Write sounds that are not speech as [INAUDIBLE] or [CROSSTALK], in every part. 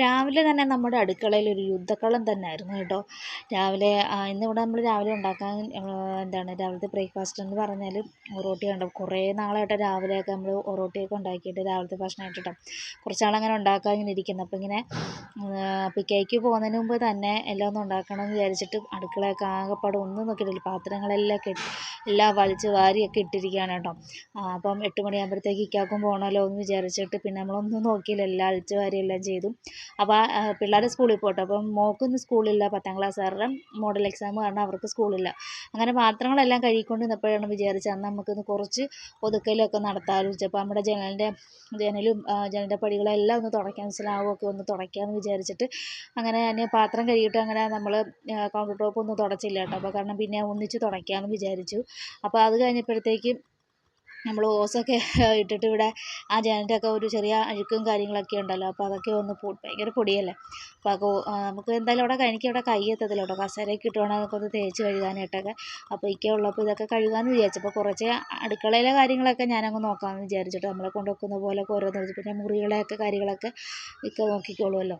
രാവിലെ തന്നെ നമ്മുടെ അടുക്കളയിൽ ഒരു യുദ്ധക്കളം തന്നെ ആയിരുന്നു കേട്ടോ. രാവിലെ ഇന്നിവിടെ നമ്മൾ രാവിലെ ഉണ്ടാക്കാൻ എന്താണ് രാവിലത്തെ ബ്രേക്ക്ഫാസ്റ്റ് എന്ന് പറഞ്ഞാൽ ഒറോട്ടി ഉണ്ടാവും കുറേ നാളായിട്ട് രാവിലെയൊക്കെ നമ്മൾ ഒറോട്ടിയൊക്കെ ഉണ്ടാക്കിയിട്ട് രാവിലത്തെ ഭക്ഷണമായിട്ട് കേട്ടോ കുറച്ച് നാളങ്ങനെ ഉണ്ടാക്കാൻ ഇങ്ങനെ ഇരിക്കുന്നു. അപ്പോൾ ഇങ്ങനെ പിക്കേക്ക് പോകുന്നതിന് മുമ്പ് തന്നെ എല്ലാം ഒന്ന് ഉണ്ടാക്കണം എന്ന് വിചാരിച്ചിട്ട് അടുക്കളയൊക്കെ ആകെപ്പാടെ ഒന്നും നോക്കിയിട്ടില്ല. പാത്രങ്ങളെല്ലാം കെട്ടി എല്ലാം വലിച്ച് വാരിയൊക്കെ ഇട്ടിരിക്കുകയാണ് കേട്ടോ. അപ്പം എട്ട് മണിയാകുമ്പോഴത്തേക്ക് ഇക്കാക്കും പോകണമല്ലോ എന്ന് വിചാരിച്ചിട്ട് പിന്നെ നമ്മളൊന്നും നോക്കിയില്ല. എല്ലാം അഴിച്ച് വാരി എല്ലാം ചെയ്തു. അപ്പോൾ പിള്ളേർ സ്കൂളിൽ പോട്ടെ. അപ്പം മോൾക്കൊന്നും സ്കൂളില്ല പത്താം ക്ലാസ്സുകാരുടെ മോഡൽ എക്സാം കാരണം അവർക്ക് സ്കൂളില്ല. അങ്ങനെ പാത്രങ്ങളെല്ലാം കഴുകിക്കൊണ്ട് നിന്നപ്പോഴാണ് വിചാരിച്ചത് അന്ന് നമുക്കൊന്ന് കുറച്ച് ഒതുക്കലൊക്കെ നടത്താമെന്ന് വെച്ചപ്പോൾ നമ്മുടെ ജനലിന്റെ ജനലും ജനലിന്റെ പടികളെല്ലാം ഒന്ന് തുടയ്ക്കാൻ സ്ലാവൊക്കെ ഒന്ന് തുടയ്ക്കാമെന്ന് വിചാരിച്ചിട്ട് അങ്ങനെ ഞാൻ പാത്രം കഴുകിയിട്ട് അങ്ങനെ നമ്മൾ കൗണ്ടർ ടോപ്പ് ഒന്നും തുടച്ചില്ല കേട്ടോ. അപ്പോൾ കാരണം പിന്നെ ഒന്നിച്ച് തുടയ്ക്കാമെന്ന് വിചാരിച്ചു. അപ്പോൾ അത് കഴിഞ്ഞപ്പോഴത്തേക്കും നമ്മൾ ഓസൊക്കെ [LAUGHS] ഇട്ടിട്ട് ഇവിടെ ആ ജനലിന്റെയൊക്കെ ഒരു ചെറിയ അഴുക്കും കാര്യങ്ങളൊക്കെ ഉണ്ടല്ലോ അപ്പോൾ അതൊക്കെ ഒന്ന് ഭയങ്കര പൊടിയല്ലേ? അപ്പോൾ അത് നമുക്ക് എന്തായാലും അവിടെ എനിക്ക് അവിടെ കൈ എത്തത്തില്ല കേട്ടോ. കസേരയൊക്കെ വേണം അതൊക്കെ ഒന്ന് തേച്ച് കഴുകാനായിട്ടൊക്കെ. അപ്പോൾ ഇക്കേ ഉള്ളപ്പോൾ ഇതൊക്കെ കഴുകാമെന്ന് വിചാരിച്ചു. അപ്പോൾ കുറച്ച് അടുക്കളയിലെ കാര്യങ്ങളൊക്കെ ഞാനങ്ങ് നോക്കാമെന്ന് വിചാരിച്ചിട്ട് നമ്മളെ കൊണ്ട് വെക്കുന്ന പോലെയൊക്കെ ഓരോന്ന് പിന്നെ മുറികളെയൊക്കെ കാര്യങ്ങളൊക്കെ ഇക്ക നോക്കിക്കോളുമല്ലോ.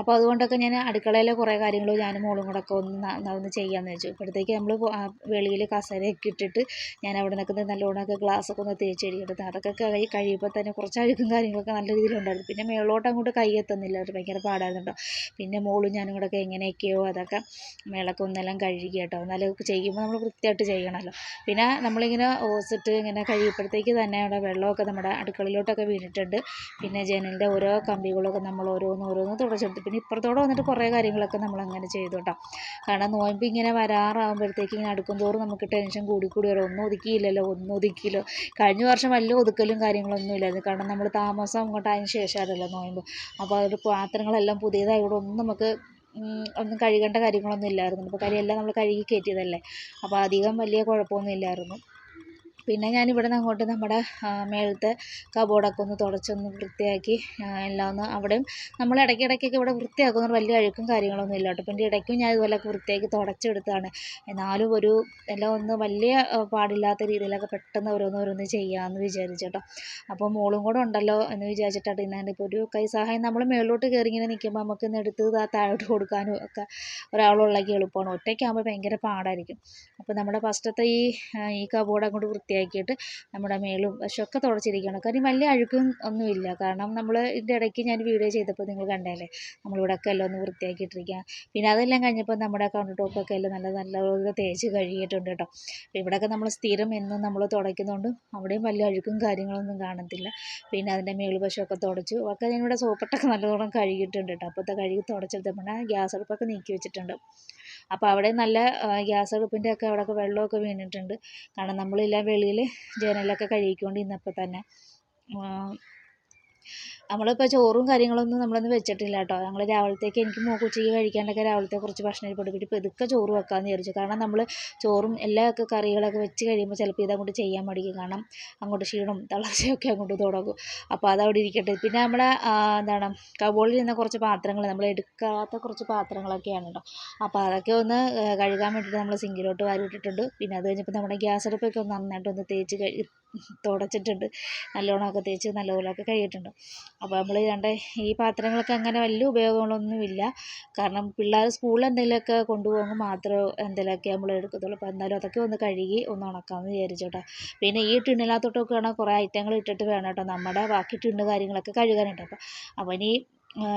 അപ്പോൾ അതുകൊണ്ടൊക്കെ ഞാൻ അടുക്കളയിലെ കുറേ കാര്യങ്ങൾ ഞാനും മോളും കൂടെ ഒക്കെ ഒന്ന് ഒന്ന് ചെയ്യാമെന്ന് വെച്ചു. ഇപ്പോഴത്തേക്ക് നമ്മൾ വെളിയിൽ കസേരയൊക്കെ ഇട്ടിട്ട് ഞാൻ അവിടെ നിൽക്കുന്നത് നല്ലോണമൊക്കെ ഗ്ലാസ്സൊക്കെ ഒന്ന് തേച്ച് കഴുകിയെടുത്ത് അതൊക്കെ കഴി കഴിയുമ്പോൾ തന്നെ കുറച്ച് അഴുക്കും കാര്യങ്ങളൊക്കെ നല്ല രീതിയിലുണ്ടായിരുന്നു പിന്നെ മേളോട്ട് അങ്ങോട്ട് കൈ എത്തുന്നില്ല. അത് ഭയങ്കര പാടായിരുന്നു കേട്ടോ പിന്നെ മോളും ഞാനും കൂടെ ഒക്കെ എങ്ങനെയൊക്കെയോ അതൊക്കെ മേളൊക്കെ ഒന്നെല്ലാം കഴുകി കേട്ടോ. എന്നാലും ചെയ്യുമ്പോൾ നമ്മൾ വൃത്തിയായിട്ട് ചെയ്യണമല്ലോ പിന്നെ നമ്മളിങ്ങനെ ഓസിട്ട് ഇങ്ങനെ കഴിയുമ്പോഴത്തേക്ക് തന്നെ അവിടെ വെള്ളമൊക്കെ നമ്മുടെ അടുക്കളയിലോട്ടൊക്കെ വീണിട്ടുണ്ട്. പിന്നെ ജനലിന്റെ ഓരോ കമ്പികളൊക്കെ നമ്മൾ ഓരോന്ന് ഓരോന്ന് തുടച്ചെടുത്ത്. പിന്നെ ഇപ്പുറത്തോടെ വന്നിട്ട് കുറേ കാര്യങ്ങളൊക്കെ നമ്മൾ അങ്ങനെ ചെയ്തു കേട്ടോ. കാരണം നോയമ്പ് ഇങ്ങനെ വരാറാകുമ്പോഴത്തേക്ക് ഇങ്ങനെ അടുക്കും തോറും നമുക്ക് ടെൻഷൻ കൂടി കൂടി വരും. ഒന്നും ഒതുക്കിയില്ലല്ലോ ഒന്നും ഒതുക്കിയില്ലോ. കഴിഞ്ഞ വർഷം വലിയ ഒതുക്കലും കാര്യങ്ങളൊന്നും ഇല്ലായിരുന്നു. കാരണം നമ്മൾ താമസം അങ്ങോട്ട് അതിന് ശേഷമായിരുന്നല്ലോ നോയമ്പ്. അപ്പോൾ അതിൽ പാത്രങ്ങളെല്ലാം പുതിയതായതുകൊണ്ട് ഒന്നും നമുക്ക് ഒന്നും കഴുകേണ്ട കാര്യങ്ങളൊന്നും ഇല്ലായിരുന്നു. അപ്പോൾ കരിയെല്ലാം നമ്മൾ കഴുകി കയറ്റിയതല്ലേ. അപ്പോൾ അധികം വലിയ കുഴപ്പമൊന്നും ഇല്ലായിരുന്നു. പിന്നെ ഞാൻ ഇവിടെ നിന്ന് അങ്ങോട്ട് നമ്മുടെ മേളത്തെ കബോർഡൊക്കെ ഒന്ന് തുടച്ചൊന്ന് വൃത്തിയാക്കി എല്ലാം ഒന്ന് അവിടെയും നമ്മൾ ഇടയ്ക്കിടയ്ക്കൊക്കെ ഇവിടെ വൃത്തിയാക്കുന്നത് വലിയ അഴുക്കും കാര്യങ്ങളൊന്നും ഇല്ല കേട്ടോ. പിന്നെ ഇടയ്ക്കും ഞാൻ ഇതുപോലെയൊക്കെ വൃത്തിയാക്കി തുടച്ചെടുത്താണ് എന്നാലും ഒരു എല്ലാം ഒന്ന് വലിയ പാടില്ലാത്ത രീതിയിലൊക്കെ പെട്ടെന്ന് ഓരോന്ന് ഓരോന്ന് ചെയ്യാമെന്ന് വിചാരിച്ചു കേട്ടോ. അപ്പോൾ മോളും കൂടെ ഉണ്ടല്ലോ എന്ന് വിചാരിച്ചിട്ടാണ് ഇന്നാണ്ട് ഇപ്പോൾ ഒരു കൈ സഹായം നമ്മൾ മേളിലോട്ട് കയറി ഇങ്ങനെ നിൽക്കുമ്പോൾ നമുക്ക് ഇന്ന് എടുത്ത് താഴോട്ട് കൊടുക്കാനും ഒക്കെ ഒരാളുള്ളെങ്കിൽ എളുപ്പമാണ്. ഒറ്റയ്ക്കാകുമ്പോൾ ഭയങ്കര പാടായിരിക്കും. അപ്പോൾ നമ്മുടെ ഫസ്റ്റത്തെ ഈ ഈ കബോർഡ് അങ്ങോട്ട് വൃത്തിയാക്കി വൃത്തിയാക്കിയിട്ട് നമ്മുടെ മേളും വശമൊക്കെ തുടച്ചിരിക്കണം കാര്യം വലിയ അഴുക്കും ഒന്നുമില്ല. കാരണം നമ്മൾ ഇതിന്റെ ഇടയ്ക്ക് ഞാൻ വീഡിയോ ചെയ്തപ്പോൾ നിങ്ങൾ കണ്ടല്ലേ നമ്മളിവിടെയൊക്കെ എല്ലാം ഒന്ന് വൃത്തിയാക്കിയിട്ടിരിക്കുക പിന്നെ അതെല്ലാം കഴിഞ്ഞപ്പോൾ നമ്മുടെ കൗണ്ടർ ടോപ്പൊക്കെ എല്ലാം നല്ല നല്ലപോലെ തേച്ച് കഴുകിയിട്ടുണ്ട് കേട്ടോ. ഇവിടെയൊക്കെ നമ്മൾ സ്ഥിരം എന്നും നമ്മൾ തുടയ്ക്കുന്നതുകൊണ്ട് അവിടെയും വലിയ അഴുക്കും കാര്യങ്ങളൊന്നും കാണത്തില്ല. പിന്നെ അതിന്റെ മേൽവശമൊക്കെ തുടച്ചു. ഒക്കെ ഞാനിവിടെ സോപ്പിട്ടൊക്കെ നല്ലവണ്ണം കഴുകിയിട്ടുണ്ട് കേട്ടോ. അപ്പോഴത്തെ കഴുകി തുടച്ചെടുത്തപ്പോൾ ഗ്യാസ് അടുപ്പൊക്കെ നീക്കി വെച്ചിട്ടുണ്ട്. അപ്പോൾ അവിടെ നല്ല ഗ്യാസ് അടുപ്പിന്റെ ഒക്കെ അവിടെയൊക്കെ വെള്ളമൊക്കെ വീണിട്ടുണ്ട്. കാരണം നമ്മളെല്ലാം വെളിയിൽ ജനലൊക്കെ കഴുകിക്കൊണ്ടിരുന്നപ്പോൾ തന്നെ. നമ്മളിപ്പോൾ ചോറും കാര്യങ്ങളൊന്നും നമ്മളൊന്നും വെച്ചിട്ടില്ല കേട്ടോ ഞങ്ങൾ രാവിലത്തേക്ക് എനിക്ക് മോൾക്ക് ഉച്ചയ്ക്ക് കഴിക്കാണ്ടൊക്കെ രാവിലത്തെ കുറച്ച് ഭക്ഷണം പിന്നെ പെതുക്കെ ചോറ് വെക്കാമെന്ന് വിചാരിച്ചു. കാരണം നമ്മൾ ചോറും എല്ലാമൊക്കെ കറികളൊക്കെ വെച്ച് കഴിയുമ്പോൾ ചിലപ്പോൾ ഇതങ്ങോട്ട് ചെയ്യാൻ മടിക്കും. കാരണം അങ്ങോട്ട് ക്ഷീണം തളർച്ചയൊക്കെ അങ്ങോട്ട് തുടങ്ങും. അപ്പോൾ അതവിടെ ഇരിക്കട്ടെ. പിന്നെ നമ്മുടെ എന്താണ് കബോളിൽ നിന്ന് കുറച്ച് പാത്രങ്ങൾ നമ്മൾ എടുക്കാത്ത കുറച്ച് പാത്രങ്ങളൊക്കെയാണ് കേട്ടോ അപ്പോൾ അതൊക്കെ ഒന്ന് കഴുകാൻ വേണ്ടിയിട്ട് നമ്മൾ സിങ്കിലോട്ട് വാരി ഇട്ടിട്ടുണ്ട് പിന്നെ അത് കഴിഞ്ഞപ്പോൾ നമ്മുടെ ഗ്യാസ് അടുപ്പൊക്കെ ഒന്ന് നന്നായിട്ടൊന്ന് തേച്ച് കഴി തുടച്ചിട്ടുണ്ട്. നല്ലോണമൊക്കെ തേച്ച് നല്ലപോലെയൊക്കെ കഴുകിയിട്ടുണ്ട്. അപ്പോൾ നമ്മൾ രണ്ട് ഈ പാത്രങ്ങളൊക്കെ അങ്ങനെ വലിയ ഉപയോഗങ്ങളൊന്നുമില്ല. കാരണം പിള്ളേർ സ്കൂളിൽ എന്തെങ്കിലുമൊക്കെ കൊണ്ടുപോകുമ്പോൾ മാത്രമേ എന്തെങ്കിലുമൊക്കെ നമ്മൾ എടുക്കത്തുള്ളൂ. അപ്പോൾ എന്തായാലും അതൊക്കെ ഒന്ന് കഴുകി ഒന്ന് ഉണക്കാമെന്ന് വിചാരിച്ചു കേട്ടോ. പിന്നെ ഈ ടിന്നിനകത്തോട്ടൊക്കെ കുറേ ഐറ്റങ്ങൾ ഇട്ടിട്ട് വേണം കേട്ടോ. നമ്മുടെ ബാക്കി ടിന്ന് കാര്യങ്ങളൊക്കെ കഴുകാനായിട്ട് അപ്പോൾ അപ്പോൾ ഇനി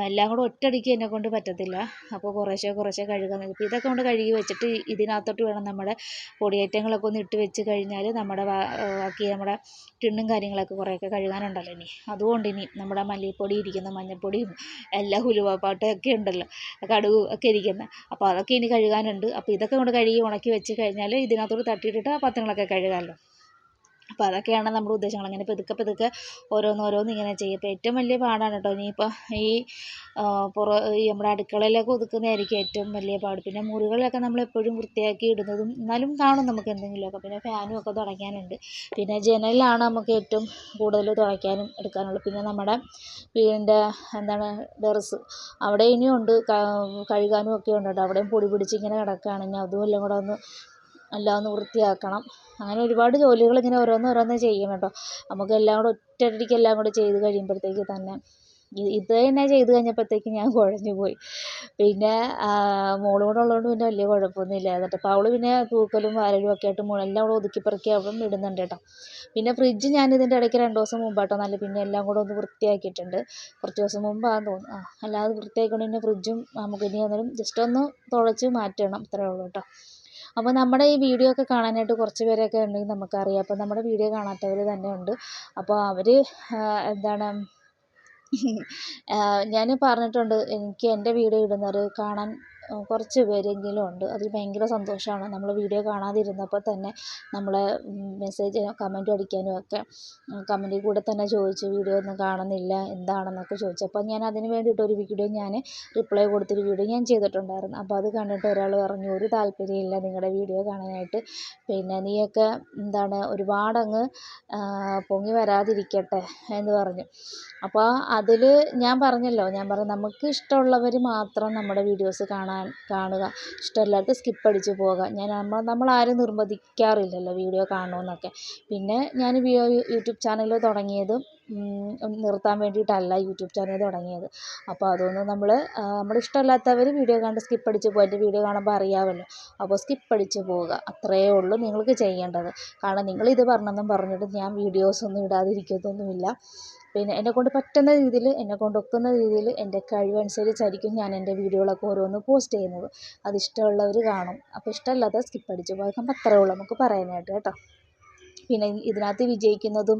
എല്ലാം കൂടെ ഒറ്റയടിക്ക് എന്നെക്കൊണ്ട് പറ്റത്തില്ല. അപ്പോൾ കുറേശ്ശെ കുറേശ്ശെ കഴുകാൻ ഇപ്പോൾ ഇതൊക്കെ കൊണ്ട് കഴുകി വെച്ചിട്ട് ഇതിനകത്തോട്ട് വേണം നമ്മുടെ പൊടി ഐറ്റങ്ങളൊക്കെ ഒന്ന് ഇട്ട് വെച്ച് കഴിഞ്ഞാൽ നമ്മുടെ ബാക്കി നമ്മുടെ ടിണ്ണും കാര്യങ്ങളൊക്കെ കുറേയൊക്കെ കഴുകാനുണ്ടല്ലോ ഇനി. അതുകൊണ്ട് ഇനി നമ്മുടെ മല്ലിപ്പൊടി ഇരിക്കുന്ന മഞ്ഞൾപ്പൊടിയും എല്ലാ ഉലുവാപ്പാട്ടൊക്കെ ഉണ്ടല്ലോ കടുക് ഒക്കെ ഇരിക്കുന്നത് അപ്പോൾ അതൊക്കെ ഇനി കഴുകാനുണ്ട്. അപ്പോൾ ഇതൊക്കെ കൊണ്ട് കഴുകി ഉണക്കി വെച്ച് കഴിഞ്ഞാൽ ഇതിനകത്തോട്ട് തട്ടിയിട്ടിട്ട് ആ പാത്രങ്ങളൊക്കെ കഴുകാമല്ലോ അപ്പോൾ അതൊക്കെയാണ് നമ്മുടെ ഉദ്ദേശങ്ങൾ. അങ്ങനെ പതുക്കെ പതുക്കെ ഓരോന്ന് ഓരോന്ന് ഇങ്ങനെ ചെയ്യും അപ്പോൾ ഏറ്റവും വലിയ പാടാണ് കേട്ടോ. ഇനിയിപ്പോൾ ഈ പുറ ഈ നമ്മുടെ അടുക്കളയിലൊക്കെ ഒതുക്കുന്നതായിരിക്കും ഏറ്റവും വലിയ പാട്. പിന്നെ മുറികളിലൊക്കെ നമ്മൾ എപ്പോഴും വൃത്തിയാക്കി ഇടുന്നതും എന്നാലും കാണും നമുക്ക് എന്തെങ്കിലുമൊക്കെ. പിന്നെ ഫാനും ഒക്കെ തുടയ്ക്കാനുണ്ട്. പിന്നെ ജനലിലാണ് നമുക്ക് ഏറ്റവും കൂടുതൽ തുടയ്ക്കാനും എടുക്കാനുള്ളത്. പിന്നെ നമ്മുടെ വീടിന്റെ എന്താണ് ടെറസ് അവിടെ ഇനിയും ഉണ്ട്. കഴുകാനും ഒക്കെ ഉണ്ട് കേട്ടോ. അവിടെയും പൊടി പിടിച്ച് ഇങ്ങനെ കിടക്കുകയാണ് ഇനി അതും എല്ലാം കൂടെ ഒന്ന് എല്ലാം ഒന്ന് വൃത്തിയാക്കണം. അങ്ങനെ ഒരുപാട് ജോലികൾ ഇങ്ങനെ ഓരോന്ന് ഓരോന്ന് ചെയ്യണം കേട്ടോ. നമുക്ക് എല്ലാം കൂടെ ഒറ്റയടിക്ക് എല്ലാം കൂടെ ചെയ്ത് കഴിയുമ്പോഴത്തേക്ക് തന്നെ ഇത് തന്നെ ചെയ്ത് കഴിഞ്ഞപ്പോഴത്തേക്ക് ഞാൻ കുഴഞ്ഞു പോയി. പിന്നെ മോളും കൂടെ ഉള്ളതുകൊണ്ട് പിന്നെ വലിയ കുഴപ്പമൊന്നും എന്നിട്ട് അപ്പോൾ അവൾ പിന്നെ തൂക്കലും വാരലും ഒക്കെ ആയിട്ട് എല്ലാം കൂടെ ഒതുക്കി പെറുക്കി അവളും ഇടുന്നുണ്ട് കേട്ടോ. പിന്നെ ഫ്രിഡ്ജ് ഞാൻ ഇതിന്റെ ഇടയ്ക്ക് രണ്ട് ദിവസം മുമ്പാട്ടോ നല്ല പിന്നെ എല്ലാം കൂടെ ഒന്ന് വൃത്തിയാക്കിയിട്ടുണ്ട്. കുറച്ച് ദിവസം മുമ്പാണെന്ന് തോന്നുന്നു. ആ അല്ലാതെ വൃത്തിയാക്കിക്കൊണ്ട് പിന്നെ ഫ്രിഡ്ജും നമുക്ക് ഇനി അന്നേരം ജസ്റ്റ് ഒന്ന് തുളച്ച് മാറ്റണം. അത്രേ ഉള്ളൂ കേട്ടോ. അപ്പോൾ നമ്മുടെ ഈ വീഡിയോ ഒക്കെ കാണാനായിട്ട് കുറച്ച് പേരൊക്കെ ഉണ്ടെങ്കിൽ നമുക്കറിയാം. അപ്പോൾ നമ്മുടെ വീഡിയോ കാണാത്തവർ തന്നെ ഉണ്ട്. അപ്പോൾ അവർ എന്താണ് [LAUGHS] ഞാൻ പറഞ്ഞിട്ടുണ്ട് എനിക്ക് എന്റെ വീഡിയോ ഇടുന്നവർ കാണാൻ കുറച്ച് പേരെങ്കിലും ഉണ്ട്. അതിൽ ഭയങ്കര സന്തോഷമാണ്. നമ്മൾ വീഡിയോ കാണാതിരുന്നപ്പോൾ തന്നെ നമ്മളെ മെസ്സേജ് കമന്റും അടിക്കാനും ഒക്കെ കമന്റിൽ കൂടെ തന്നെ ചോദിച്ചു വീഡിയോ ഒന്നും കാണുന്നില്ല എന്താണെന്നൊക്കെ ചോദിച്ചു. അപ്പോൾ ഞാൻ അതിന് വേണ്ടിയിട്ട് ഒരു വീഡിയോ ഞാൻ റിപ്ലൈ കൊടുത്തൊരു വീഡിയോ ഞാൻ ചെയ്തിട്ടുണ്ടായിരുന്നു. അപ്പോൾ അത് കണ്ടിട്ട് ഒരാൾ പറഞ്ഞു ഒരു താല്പര്യമില്ല നിങ്ങളുടെ വീഡിയോ കാണാനായിട്ട്. പിന്നെ നീയൊക്കെ എന്താണ് ഒരുപാടങ്ങ് പൊങ്ങി വരാതിരിക്കട്ടെ എന്ന് പറഞ്ഞു. അപ്പോൾ അതിൽ ഞാൻ പറഞ്ഞല്ലോ ഞാൻ പറഞ്ഞു നമുക്ക് ഇഷ്ടമുള്ളവർ മാത്രം നമ്മുടെ വീഡിയോസ് കാണാൻ കാണുക. ഇഷ്ടമല്ലാത്ത സ്കിപ്പ് അടിച്ച് പോകുക ഞാൻ നമ്മൾ നമ്മളാരും നിർബന്ധിക്കാറില്ലല്ലോ വീഡിയോ കാണണമെന്നൊക്കെ പിന്നെ ഞാൻ യൂട്യൂബ് ചാനൽ തുടങ്ങിയതും നിർത്താൻ വേണ്ടിയിട്ടല്ല യൂട്യൂബ് ചാനൽ തുടങ്ങിയത്. അപ്പോൾ അതൊന്നും നമ്മൾ നമ്മൾ ഇഷ്ടമല്ലാത്തവർ വീഡിയോ കണ്ട് സ്കിപ്പ് അടിച്ച് പോകുക എന്റെ വീഡിയോ കാണുമ്പോൾ അറിയാമല്ലോ അപ്പോൾ സ്കിപ്പ് അടിച്ച് പോവുക. അത്രയേ ഉള്ളൂ നിങ്ങൾക്ക് ചെയ്യേണ്ടത്. കാരണം നിങ്ങളിത് പറഞ്ഞെന്നും പറഞ്ഞിട്ട് ഞാൻ വീഡിയോസൊന്നും ഇടാതിരിക്കത്തൊന്നുമില്ല. പിന്നെ എന്നെക്കൊണ്ട് പറ്റുന്ന രീതിയിൽ എന്നെക്കൊണ്ട് ഒക്കുന്ന രീതിയിൽ എന്റെ കഴിവനുസരിച്ചായിരിക്കും ഞാൻ എന്റെ വീഡിയോകളൊക്കെ ഓരോന്ന് പോസ്റ്റ് ചെയ്യുന്നത്. അത് ഇഷ്ടമുള്ളവർ കാണും. അപ്പോൾ ഇഷ്ടമല്ലാത്ത സ്കിപ്പ് അടിച്ച് പോകും അത്രേ ഉള്ളൂ. നമുക്ക് പറയാനായിട്ട് കേട്ടോ. പിന്നെ ഇതിനകത്ത് വിജയിക്കുന്നതും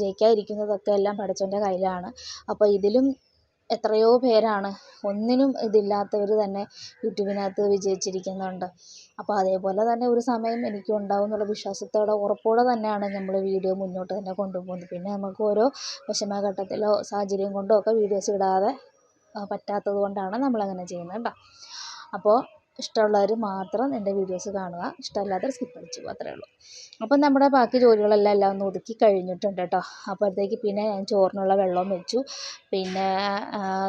ജയിക്കാതിരിക്കുന്നതൊക്കെ എല്ലാം പടച്ചവന്റെ കയ്യിലാണ്. അപ്പോൾ ഇതിലും എത്രയോ പേരാണ്. ഒന്നിനും ഇതില്ലാത്തവർ തന്നെ യൂട്യൂബിനകത്ത് വിജയിച്ചിരിക്കുന്നുണ്ട്. അപ്പോൾ അതേപോലെ തന്നെ ഒരു സമയം എനിക്കും ഉണ്ടാവും എന്നുള്ള വിശ്വാസത്തോടെ ഉറപ്പോടെ തന്നെയാണ് നമ്മൾ വീഡിയോ മുന്നോട്ട് തന്നെ കൊണ്ടുപോകുന്നത്. പിന്നെ നമുക്ക് ഓരോ വിഷമഘട്ടത്തിലോ സാഹചര്യം കൊണ്ടോ ഒക്കെ വീഡിയോസ് ഇടാതെ പറ്റാത്തത് കൊണ്ടാണ് നമ്മളങ്ങനെ ചെയ്യുന്നത് കേട്ടോ അപ്പോൾ ഇഷ്ടമുള്ളവർ മാത്രം എന്റെ വീഡിയോസ് കാണുക. ഇഷ്ടമല്ലാത്തവർ സ്കിപ്പ് അടിച്ചു അത്രേ ഉള്ളൂ. അപ്പം നമ്മുടെ ബാക്കി ജോലികളെല്ലാം എല്ലാം ഒന്ന് ഒതുക്കി കഴിഞ്ഞിട്ടുണ്ട് കേട്ടോ അപ്പോഴത്തേക്ക് പിന്നെ ഞാൻ ചോറിനുള്ള വെള്ളവും വെച്ചു. പിന്നെ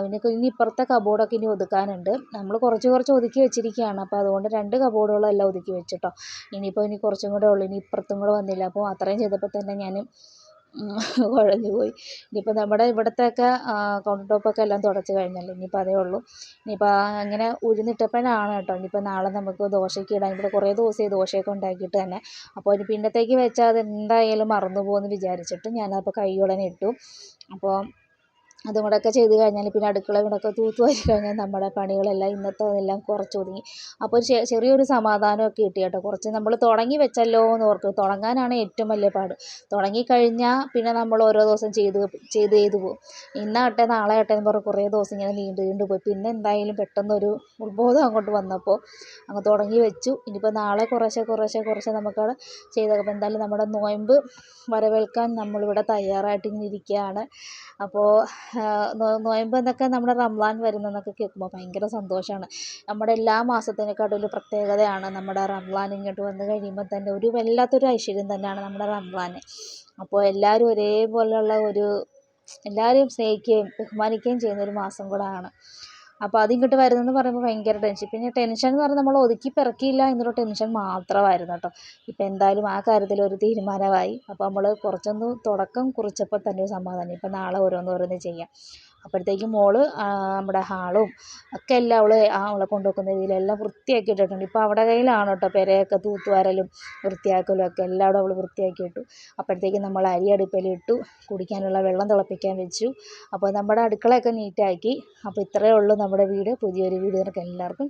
പിന്നെ ഇനി ഇപ്പുറത്തെ കബോർഡൊക്കെ ഇനി ഒതുക്കാനുണ്ട്. നമ്മൾ കുറച്ച് കുറച്ച് ഒതുക്കി വെച്ചിരിക്കുകയാണ്. അപ്പോൾ അതുകൊണ്ട് രണ്ട് കബോർഡുകളെല്ലാം ഒതുക്കി വെച്ചു കേട്ടോ ഇനിയിപ്പോൾ ഇനി കുറച്ചും കൂടെ ഉള്ളൂ. ഇനി ഇപ്പുറത്തും കൂടെ വന്നില്ല. അപ്പോൾ അത്രയും ചെയ്തപ്പോൾ തന്നെ ഞാൻ കുഴഞ്ഞു പോയി. ഇനിയിപ്പോൾ നമ്മുടെ ഇവിടത്തെയൊക്കെ കൗണ്ടർ ടോപ്പൊക്കെ എല്ലാം തുടച്ച് കഴിഞ്ഞല്ലോ? ഇനിയിപ്പോൾ അതേ ഉള്ളൂ. ഇനിയിപ്പോൾ അങ്ങനെ ഉഴുന്നിട്ടപ്പോഴാണ് കേട്ടോ ഇനിയിപ്പോൾ നാളെ നമുക്ക് ദോശയ്ക്ക് ഇടാൻ. ഇവിടെ കുറേ ദിവസമായി ദോശയൊക്കെ ഉണ്ടാക്കിയിട്ട് തന്നെ. അപ്പോൾ ഇനി പിന്നത്തേക്ക് വെച്ചാൽ അത് എന്തായാലും മറന്നു പോകുമെന്ന് വിചാരിച്ചിട്ട് ഞാനപ്പോൾ കൈയോടെ ഇട്ടു. അപ്പോൾ അതും കൂടെയൊക്കെ ചെയ്ത് കഴിഞ്ഞാൽ പിന്നെ അടുക്കള കൂടെയൊക്കെ തൂത്ത് വാരി കഴിഞ്ഞാൽ നമ്മുടെ പണികളെല്ലാം കുറച്ച് ഒതുങ്ങി. അപ്പോൾ ഒരു ചെറിയൊരു സമാധാനമൊക്കെ കിട്ടി കേട്ടോ. കുറച്ച് നമ്മൾ തുടങ്ങി വെച്ചല്ലോ എന്ന് ഓർക്കും. തുടങ്ങാനാണ് ഏറ്റവും വലിയ പാട്. തുടങ്ങിക്കഴിഞ്ഞാൽ പിന്നെ നമ്മൾ ഓരോ ദിവസം ചെയ്ത് ചെയ്ത് ചെയ്ത് പോകും ഇന്നാകട്ടെ നാളെ ആകട്ടെ എന്ന് പറഞ്ഞ് കുറേ ദിവസം ഇങ്ങനെ നീണ്ടു നീണ്ടു പോയി. പിന്നെ എന്തായാലും പെട്ടെന്നൊരു ഉത്ബോധം അങ്ങോട്ട് വന്നപ്പോൾ അങ്ങ് തുടങ്ങി വെച്ചു. ഇനിയിപ്പോൾ നാളെ കുറേശ്ശെ കുറേശ്ശെ കുറേശ്ശെ നമുക്കവിടെ അപ്പോൾ എന്തായാലും നമ്മുടെ നോയമ്പ് വരവേൽക്കാൻ നമ്മളിവിടെ തയ്യാറായിട്ട് ഇങ്ങനെ ഇരിക്കുകയാണ്. അപ്പോൾ നോയമ്പ് എന്നൊക്കെ നമ്മുടെ റംസാൻ വരുന്നതെന്നൊക്കെ കേൾക്കുമ്പോൾ ഭയങ്കര സന്തോഷമാണ് നമ്മുടെ എല്ലാ മാസത്തിനെക്കാട്ടും ഒരു പ്രത്യേകതയാണ് നമ്മുടെ റംസാൻ ഇങ്ങോട്ട് വന്ന് കഴിയുമ്പോൾ തന്നെ ഒരു വല്ലാത്തൊരു ഐശ്വര്യം തന്നെയാണ് നമ്മുടെ റംസാൻ അപ്പോൾ എല്ലാവരും ഒരേപോലെയുള്ള ഒരു എല്ലാവരെയും സ്നേഹിക്കുകയും ബഹുമാനിക്കുകയും ചെയ്യുന്ന ഒരു മാസം കൂടാണ്. അപ്പോൾ അതിങ്ങോട്ട് വരുന്നതെന്ന് പറയുമ്പോൾ ഭയങ്കര ടെൻഷൻ പിന്നെ ടെൻഷൻ എന്ന് പറഞ്ഞാൽ നമ്മൾ ഒതുക്കി പെറുക്കിയില്ല എന്നുള്ള ടെൻഷൻ മാത്രമായിരുന്നു കേട്ടോ. ഇപ്പോൾ എന്തായാലും ആ കാര്യത്തിൽ ഒരു തീരുമാനമായി. അപ്പോൾ നമ്മൾ കുറച്ചൊന്ന് തുടക്കം കുറിച്ചപ്പോൾ തന്നെ സമാധാനം. ഇപ്പം നാളെ ഓരോന്ന് ഓരോന്ന് ചെയ്യാം. അപ്പോഴത്തേക്കും മോൾ നമ്മുടെ ഹാളും ഒക്കെ എല്ലാം അവൾ അവളെ കൊണ്ടുവെക്കുന്ന രീതിയിലെല്ലാം വൃത്തിയാക്കി ഇട്ടിട്ടുണ്ട്. ഇപ്പോൾ അവളുടെ കയ്യിലാണ് കേട്ടോ പെരയൊക്കെ തൂത്തുവാരലും വൃത്തിയാക്കലും ഒക്കെ എല്ലായിടും അവൾ വൃത്തിയാക്കി ഇട്ടു. അപ്പോഴത്തേക്കും നമ്മൾ അരി അടുപ്പിലിട്ടു കുടിക്കാനുള്ള വെള്ളം തിളപ്പിക്കാൻ വെച്ചു. അപ്പോൾ നമ്മുടെ അടുക്കളയൊക്കെ നീറ്റാക്കി. അപ്പോൾ ഇത്രയേ ഉള്ളൂ നമ്മുടെ വീട് പുതിയൊരു വീട് എല്ലാവർക്കും